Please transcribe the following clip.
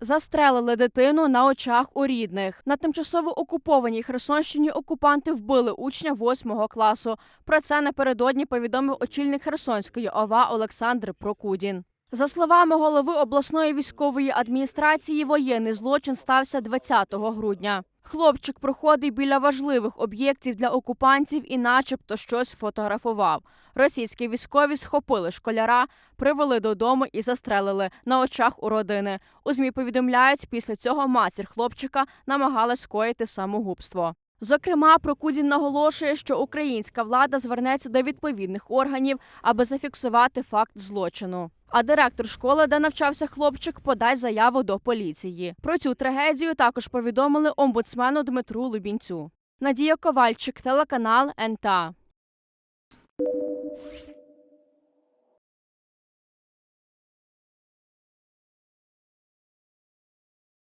Застрелили дитину на очах у рідних. На тимчасово окупованій Херсонщині окупанти вбили учня 8 класу. Про це напередодні повідомив очільник Херсонської ОВА Олександр Прокудін. За словами голови обласної військової адміністрації, воєнний злочин стався 20 грудня. Хлопчик проходив біля важливих об'єктів для окупантів і, начебто, щось фотографував. Російські військові схопили школяра, привели додому і застрелили на очах у родини. У змі повідомляють, після цього матір хлопчика намагалась скоїти самогубство. Зокрема, Прокудін наголошує, що українська влада звернеться до відповідних органів, аби зафіксувати факт злочину. А директор школи, де навчався хлопчик, подасть заяву до поліції. Про цю трагедію також повідомили омбудсмену Дмитру Лубінцю. Надія Ковальчик, телеканал НТА.